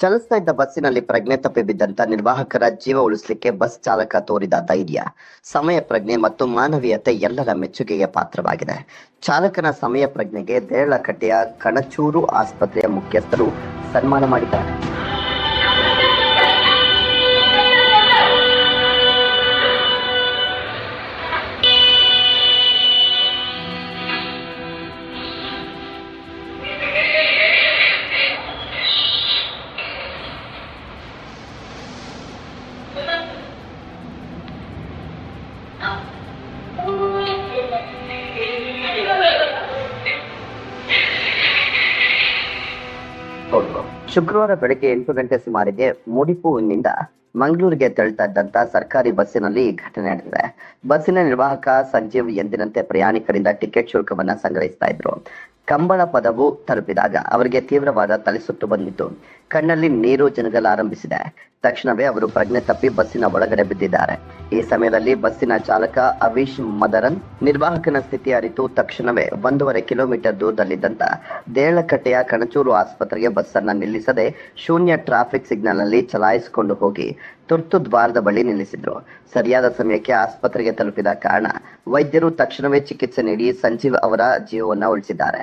ಚಲಿಸ್ತಾ ಇದ್ದ ಬಸ್ಸಿನಲ್ಲಿ ಪ್ರಜ್ಞೆ ತಪ್ಪಿ ಬಿದ್ದಂತ ನಿರ್ವಾಹಕರ ಜೀವ ಉಳಿಸಲಿಕ್ಕೆ ಬಸ್ ಚಾಲಕ ತೋರಿದ ಧೈರ್ಯ. ಸಮಯ ಪ್ರಜ್ಞೆ ಮತ್ತು ಮಾನವೀಯತೆ ಎಲ್ಲರ ಮೆಚ್ಚುಗೆಗೆ ಪಾತ್ರವಾಗಿದೆ. ಚಾಲಕನ ಸಮಯ ಪ್ರಜ್ಞೆಗೆ ದೇರಳಕಟ್ಟೆಯ ಕಣಚೂರು ಆಸ್ಪತ್ರೆಯ ಮುಖ್ಯಸ್ಥರು ಸನ್ಮಾನ ಮಾಡಿದ್ದಾರೆ. ಶುಕ್ರವಾರ ಬೆಳಗ್ಗೆ ಎಂಟು ಗಂಟೆ ಸುಮಾರಿಗೆ ಮುಡಿಪುವಿನಿಂದ ಮಂಗಳೂರಿಗೆ ತೆರಳ್ತಾ ಇದ್ದಂತ ಸರ್ಕಾರಿ ಬಸ್ಸಿನಲ್ಲಿ ಈ ಘಟನೆ ನಡೆದಿದೆ. ಬಸ್ಸಿನ ನಿರ್ವಾಹಕ ಸಂಜೀವ್ ಎಂದಿನಂತೆ ಪ್ರಯಾಣಿಕರಿಂದ ಟಿಕೆಟ್ ಶುಲ್ಕವನ್ನ ಸಂಗ್ರಹಿಸ್ತಾ ಇದ್ರು. ಕಂಬಳ ಪದವು ತಲುಪಿದಾಗ ಅವರಿಗೆ ತೀವ್ರವಾದ ತಲೆಸುತ್ತು ಬಂದಿತ್ತು. ಕಣ್ಣಲ್ಲಿ ನೀರು ಜನಗಲಾರಂಭಿಸಿದೆ ತಕ್ಷಣವೇ ಅವರು ಪ್ರಜ್ಞೆ ತಪ್ಪಿ ಬಸ್ಸಿನ ಒಳಗಡೆ ಬಿದ್ದಿದ್ದಾರೆ. ಈ ಸಮಯದಲ್ಲಿ ಬಸ್ಸಿನ ಚಾಲಕ ಅವೀಶ್ ಮದರನ್ ನಿರ್ವಾಹಕನ ಸ್ಥಿತಿ ಅರಿತು ತಕ್ಷಣವೇ ಒಂದೂವರೆ ಕಿಲೋಮೀಟರ್ ದೂರದಲ್ಲಿದ್ದಂತ ದೇಳಕಟ್ಟೆಯ ಕಣಚೂರು ಆಸ್ಪತ್ರೆಗೆ ಬಸ್ಸನ್ನು ನಿಲ್ಲಿಸದೆ ಶೂನ್ಯ ಟ್ರಾಫಿಕ್ ಸಿಗ್ನಲ್ ಅಲ್ಲಿ ಚಲಾಯಿಸಿಕೊಂಡು ಹೋಗಿ ತುರ್ತು ದ್ವಾರದ ಬಳಿ ನಿಲ್ಲಿಸಿದ್ರು. ಸರಿಯಾದ ಸಮಯಕ್ಕೆ ಆಸ್ಪತ್ರೆಗೆ ತಲುಪಿದ ಕಾರಣ ವೈದ್ಯರು ತಕ್ಷಣವೇ ಚಿಕಿತ್ಸೆ ನೀಡಿ ಸಂಜೀವ್ ಅವರ ಜೀವವನ್ನು ಉಳಿಸಿದ್ದಾರೆ.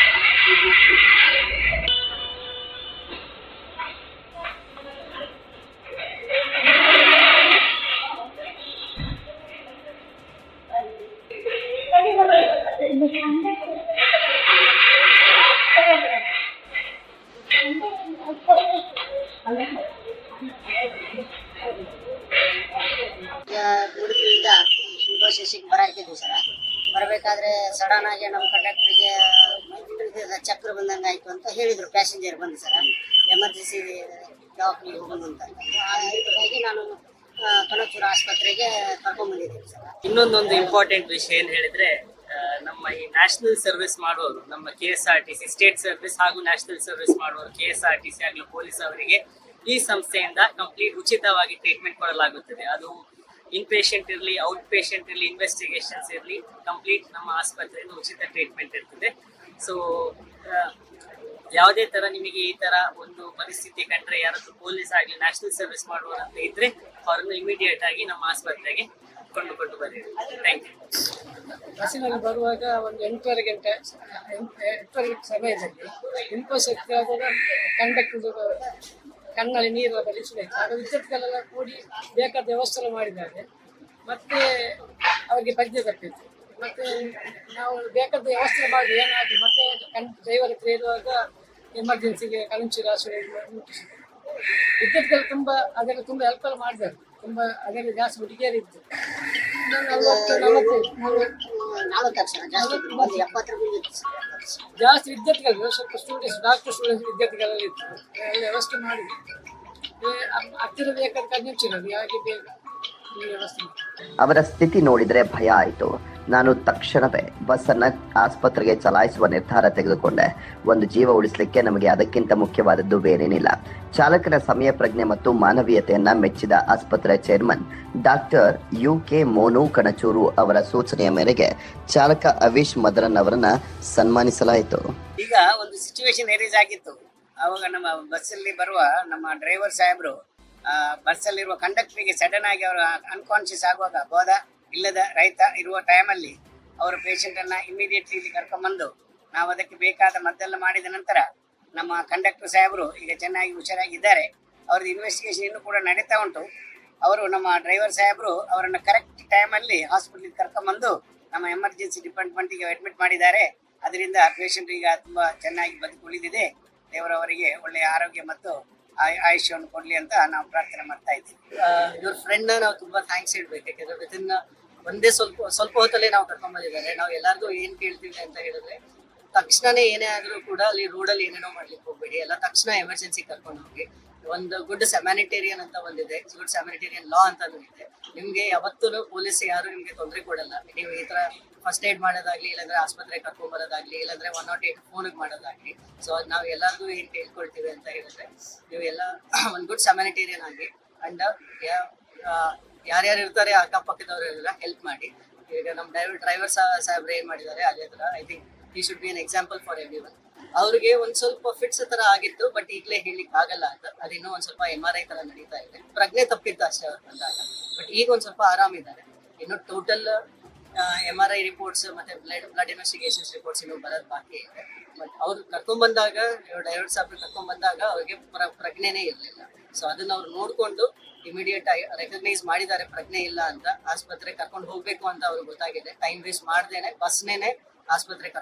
ಉಡುಪಿಯಿಂದ ಇನ್ಫೋಸಿಸ್ಗೆ ಬರಾಕಿದ್ವಿ ಸರ. ಬರಬೇಕಾದ್ರೆ ಸಡನ್ ಆಗಿ ನಮ್ಮ ಕಂಡಕ್ಟರ್ಗೆ ಚಕ್ರ ಬಂದಂಗೆ ಆಯ್ತು ಅಂತ ಹೇಳಿದ್ರು ಪ್ಯಾಸೆಂಜರ್ ಬಂದು ಸರ. ಎಮರ್ಜೆನ್ಸಿ ದವಾಖಾನೆಗೆ ಹೋಗೋದು ಅಂತ. ಹಾಗಾಗಿ ನಾನು ಕಣಚೂರು ಆಸ್ಪತ್ರೆಗೆ ಕರ್ಕೊಂಡ್ಬಂದಿದ್ದೀನಿ ಸರ್. ಇನ್ನೊಂದೊಂದು ಇಂಪಾರ್ಟೆಂಟ್ ವಿಷಯ ಏನು ಹೇಳಿದ್ರೆ ನಮ್ಮ ಈ ನ್ಯಾಷನಲ್ ಸರ್ವಿಸ್ ಮಾಡುವವರು, ನಮ್ಮ K S R T C state service ಹಾಗೂ ನ್ಯಾಷನಲ್ ಸರ್ವಿಸ್ ಮಾಡುವವರು K S R T C ಆಗಲಿ ಪೊಲೀಸ್ ಅವರಿಗೆ ಈ ಸಂಸ್ಥೆಯಿಂದ ಕಂಪ್ಲೀಟ್ ಉಚಿತವಾಗಿ ಟ್ರೀಟ್ಮೆಂಟ್ ಕೊಡಲಾಗುತ್ತದೆ. ಅದು ಇನ್ ಪೇಷಂಟ್ ಇರಲಿ ಔಟ್ ಪೇಷಂಟ್ ಇರಲಿ ಇನ್ವೆಸ್ಟಿಗೇಷನ್ಸ್ ಇರಲಿ ಕಂಪ್ಲೀಟ್ ನಮ್ಮ ಆಸ್ಪತ್ರೆಯಿಂದ ಉಚಿತ ಟ್ರೀಟ್ಮೆಂಟ್ ಇರ್ತದೆ. ಸೊ ಯಾವುದೇ ತರ ನಿಮಗೆ ಈ ತರ ಒಂದು ಪರಿಸ್ಥಿತಿ ಕಂಡ್ರೆ ಯಾರಾದರೂ ಪೊಲೀಸ್ ಆಗಲಿ ನ್ಯಾಷನಲ್ ಸರ್ವಿಸ್ ಮಾಡುವವರಂತ ಇದ್ರೆ ಅವರನ್ನು ಇಮಿಡಿಯೇಟ್ ಆಗಿ ನಮ್ಮ ಆಸ್ಪತ್ರೆಗೆ ಕೊಂಡುಕೊಂಡು ಬನ್ನಿ. ಥ್ಯಾಂಕ್ ಯು ಬಸ್ಸಿನಲ್ಲಿ ಬರುವಾಗ ಒಂದು ಎಂಟೂವರೆ ಗಂಟೆ ಎಂಟು- ಎಂಟೂವರೆ ಗಂಟೆ ಸಮಯದಲ್ಲಿ ಇನ್ಫೋಸಿಟಿ ಆಗುವಾಗ ಕಂಡಕ್ಟರ್ ಕಣ್ಣಲ್ಲಿ ನೀರು ಬಲಿಸಿದೆ ಆಗ ವಿದ್ಯುತ್ಗಳೆಲ್ಲ ಕೂಡಿ ಬೇಕಾದ ವ್ಯವಸ್ಥೆ ಮಾಡಿದ್ದಾರೆ. ಮತ್ತೆ ಅವರಿಗೆ ಬಗ್ಗೆ ತಪ್ಪಿತ್ತು ಮತ್ತೆ ನಾವು ಬೇಕಾದ ವ್ಯವಸ್ಥೆ ಮಾಡಿ ಏನಾಗಿ ಮತ್ತೆ ಕಣ್ ಡ್ರೈವರ್ ಹತ್ರ ಇರುವಾಗ ಎಮರ್ಜೆನ್ಸಿಗೆ ಕಳಂಚಿ ರಾಶಿ ಮುಟ್ಟಿಸಿದೆ ವಿದ್ಯುತ್ಗಳು ತುಂಬ, ಅದೆಲ್ಲ ತುಂಬ ಹೆಲ್ಪ್ ಎಲ್ಲ ಮಾಡಿದ್ದಾರೆ. ತುಂಬ, ಅದರಲ್ಲಿ ಜಾಸ್ತಿ ಹುಡುಗಿಯರು ಜಾಸ್ತಿ ವಿದ್ಯಾರ್ಥಿಗಳು ಸ್ವಲ್ಪ ಸ್ಟೂಡೆಂಟ್ಸ್ ಡಾಕ್ಟರ್ ಸ್ಟೂಡೆಂಟ್ಸ್ ವಿದ್ಯಾರ್ಥಿಗಳೆಲ್ಲ ಇತ್ತು ವ್ಯವಸ್ಥೆ ಮಾಡಿ. ಹತ್ತಿರ ಬೇಕಾದ ಕನ್ನೆಚ್ಚಿರೋದು ಯಾಕೆ ಬೇಕು? ಈ ವ್ಯವಸ್ಥೆ ಮಾಡಿ ಅವರ ಸ್ಥಿತಿ ನೋಡಿದ್ರೆ ಭಯ ಆಯಿತು. ನಾನು ತಕ್ಷಣವೇ ಬಸ್ ಅನ್ನ ಆಸ್ಪತ್ರೆಗೆ ಚಲಾಯಿಸುವ ನಿರ್ಧಾರ ತೆಗೆದುಕೊಂಡೆ. ಒಂದು ಜೀವ ಉಳಿಸಲಿಕ್ಕೆ ನಮಗೆ ಅದಕ್ಕಿಂತ ಮುಖ್ಯವಾದದ್ದು ಬೇರೇನಿಲ್ಲ. ಚಾಲಕನ ಸಮಯ ಪ್ರಜ್ಞೆ ಮತ್ತು ಮಾನವೀಯತೆಯನ್ನ ಮೆಚ್ಚಿದ ಆಸ್ಪತ್ರೆ chairman doctor U K Monu Kanachur ಅವರ ಸೂಚನೆಯ ಮೇರೆಗೆ ಚಾಲಕ ಅವೀಶ್ ಮದರನ್ ಅವರನ್ನ ಸನ್ಮಾನಿಸಲಾಯಿತು. ಈಗ ಒಂದು ಸಿಚುವೇಶನ್ ಆಗಿತ್ತು. ಅವಾಗ ನಮ್ಮ ಬಸ್ಸಲ್ಲಿ ಬರುವ ನಮ್ಮ ಡ್ರೈವರ್ ಸಾಹೇಬರು ಬಸ್ಸಲ್ಲಿರುವ ಕಂಡಕ್ಟರ್ಗೆ ಸಡನ್ ಆಗಿ ಅವರು ಅನ್ಕಾನ್ಶಿಯಸ್ ಆಗುವಾಗ ಬೋಧ ಇಲ್ಲದ ರೈತ ಇರುವ ಟೈಮಲ್ಲಿ ಅವರು ಪೇಷಂಟನ್ನು ಇಮಿಡಿಯೇಟ್ಲಿ ಇಲ್ಲಿ ಕರ್ಕೊಂಬಂದು ನಾವು ಅದಕ್ಕೆ ಬೇಕಾದ ಮದ್ದೆಲ್ಲ ಮಾಡಿದ ನಂತರ ನಮ್ಮ ಕಂಡಕ್ಟರ್ ಸಾಹೇಬರು ಈಗ ಚೆನ್ನಾಗಿ ಹುಷಾರಾಗಿದ್ದಾರೆ. ಅವ್ರದ್ದು ಇನ್ವೆಸ್ಟಿಗೇಷನ್ ಇನ್ನೂ ಕೂಡ ನಡೀತಾ ಉಂಟು. ಅವರು ನಮ್ಮ ಡ್ರೈವರ್ ಸಾಹೇಬರು ಅವರನ್ನು ಕರೆಕ್ಟ್ ಟೈಮಲ್ಲಿ ಹಾಸ್ಪಿಟ್ಲಿಗೆ ಕರ್ಕೊಂಬಂದು ನಮ್ಮ ಎಮರ್ಜೆನ್ಸಿ ಡಿಪಾರ್ಟ್ಮೆಂಟಿಗೆ ಅಡ್ಮಿಟ್ ಮಾಡಿದ್ದಾರೆ. ಅದರಿಂದ ಪೇಷಂಟ್ ಈಗ ತುಂಬಾ ಚೆನ್ನಾಗಿ ಬದುಕುಳಿದಿದೆ ದೇವರವರಿಗೆ ಒಳ್ಳೆಯ ಆರೋಗ್ಯ ಮತ್ತು ಆಯುಷ್ಯವನ್ನು ಕೊಡ್ಲಿ ಅಂತ ನಾವು ಪ್ರಾರ್ಥನೆ ಮಾಡ್ತಾ ಇದ್ದೀವಿ. ಇವ್ರ ಫ್ರೆಂಡ್ ನಾವು ತುಂಬಾ ಥ್ಯಾಂಕ್ಸ್ ಹೇಳ್ಬೇಕು. ಯಾಕಂದ್ರೆ ಒಂದೇ ಸ್ವಲ್ಪ ಸ್ವಲ್ಪ ಹೊತ್ತಲ್ಲೇ ನಾವು ಕರ್ಕೊಂಡ್ ಬಂದಿದ್ದಾರೆ. ನಾವು ಎಲ್ಲರಿಗೂ ಏನ್ ಕೇಳ್ತೀವಿ ಅಂತ ಹೇಳಿದ್ರೆ ತಕ್ಷಣನೇ ಏನೇ ಆದ್ರೂ ಕೂಡ ಅಲ್ಲಿ ರೋಡಲ್ಲಿ ಏನೇನೋ ಮಾಡ್ಲಿಕ್ಕೆ ಹೋಗ್ಬೇಡಿ. ಎಲ್ಲ ತಕ್ಷಣ ಎಮರ್ಜೆನ್ಸಿ ಕರ್ಕೊಂಡು ಹೋಗಿ. ಒಂದು ಗುಡ್ ಸೆಮ್ಯಾನಿಟೇರಿಯನ್ ಅಂತ ಒಂದಿದೆ. ಗುಡ್ ಸೆಮ್ಯಾನಿಟೇರಿಯನ್ ಲಾ ಅಂತ ಇದೆ ನಿಮ್ಗೆ ಯಾವತ್ತೂ ಪೊಲೀಸ್ ಯಾರು ನಿಮ್ಗೆ ತೊಂದರೆ ಕೊಡಲ್ಲ. ನೀವು ಈ ತರ ಫಸ್ಟ್ ಏಡ್ ಮಾಡೋದಾಗ್ಲಿ, ಇಲ್ಲಾಂದ್ರೆ ಆಸ್ಪತ್ರೆ ಕರ್ಕೊಂಡ್ ಬರೋದಾಗ್ಲಿ, ಇಲ್ಲಾಂದ್ರೆ ಒನ್ ನಾಟ್ ಏಟ್ ಫೋನ್ ಮಾಡೋದಾಗ್ಲಿ. ಸೊ ನಾವು ಎಲ್ಲರಿಗೂ ಏನ್ ಕೇಳ್ಕೊಳ್ತೀವಿ ಅಂತ ಹೇಳಿದ್ರೆ, ನೀವು ಎಲ್ಲ ಒಂದು ಗುಡ್ ಸೆಮ್ಯಾನಿಟೇರಿಯನ್ ಆಗಿ ಅಂಡ್ ಯಾರ್ಯಾರು ಇರ್ತಾರೆ ಅಕ್ಕಪಕ್ಕದವ್ರು ಹೆಲ್ಪ್ ಮಾಡಿ. ಈಗ ನಮ್ಮ ಡ್ರೈವರ್ ಡ್ರೈವರ್ ಸಾಹೇಬ್ರು ಏನ್ ಮಾಡಿದ್ದಾರೆ? ಅದೇ ತರ I think he should be an example for everyone ಅವ್ರಿಗೆ ಒಂದ್ ಸ್ವಲ್ಪ ಫಿಟ್ಸ್ ತರ ಆಗಿತ್ತು ಬಟ್ ಈಗಲೇ ಹೇಳಿಕ್ ಆಗಲ್ಲ ಅಂತ. ಅದಿನ್ನೂ ಒಂದ್ ಸ್ವಲ್ಪ ಎಂ ಆರ್ ಐ ತರ ನಡೀತಾ ಇದೆ. ಪ್ರಜ್ಞೆ ತಪ್ಪಿತ್ತು ಅಷ್ಟೇ ಅವ್ರು ಬಂದಾಗ. ಬಟ್ ಈಗ ಒಂದ್ ಸ್ವಲ್ಪ ಆರಾಮಿದ್ದಾರೆ ಇನ್ನು total M R I reports ಮತ್ತೆ ಬ್ಲಡ್ ಬ್ಲಡ್ ಇನ್ವೆಸ್ಟಿಗೇಷನ್ಸ್ ರಿಪೋರ್ಟ್ಸ್ ಇನ್ನು ಬರೋದ್ ಬಾಕಿ ಇದೆ. ಬಟ್ ಅವ್ರು ಕರ್ಕೊಂಡ್ ಬಂದಾಗ ಡೈವರ್ಟ್ ಸಾಹೇಬ್ರು ಕರ್ಕೊಂಡ್ ಬಂದಾಗ ಅವ್ರಿಗೆ ಪ್ರ- ಪ್ರಜ್ಞೆನೇ ಇರಲಿಲ್ಲ. ಸೊ ಅದನ್ನ ಅವ್ರು ನೋಡ್ಕೊಂಡು ಇಮಿಡಿಯೇಟ್ ಆಗಿ ರೆಕಗ್ನೈಸ್ ಮಾಡಿದ್ದಾರೆ, ಪ್ರಜ್ಞೆ ಇಲ್ಲ ಅಂತ. ಆಸ್ಪತ್ರೆ ಕರ್ಕೊಂಡು ಹೋಗ್ಬೇಕು ಅಂತ ಅವ್ರಿಗೆ ಗೊತ್ತಾಗಿದೆ. ಟೈಮ್ ವೇಸ್ಟ್ ಮಾಡ್ದೇನೆ ಬಸ್ನೇನೆ ಆಸ್ಪತ್ರೆ ಕರ್ಕೊಂಡು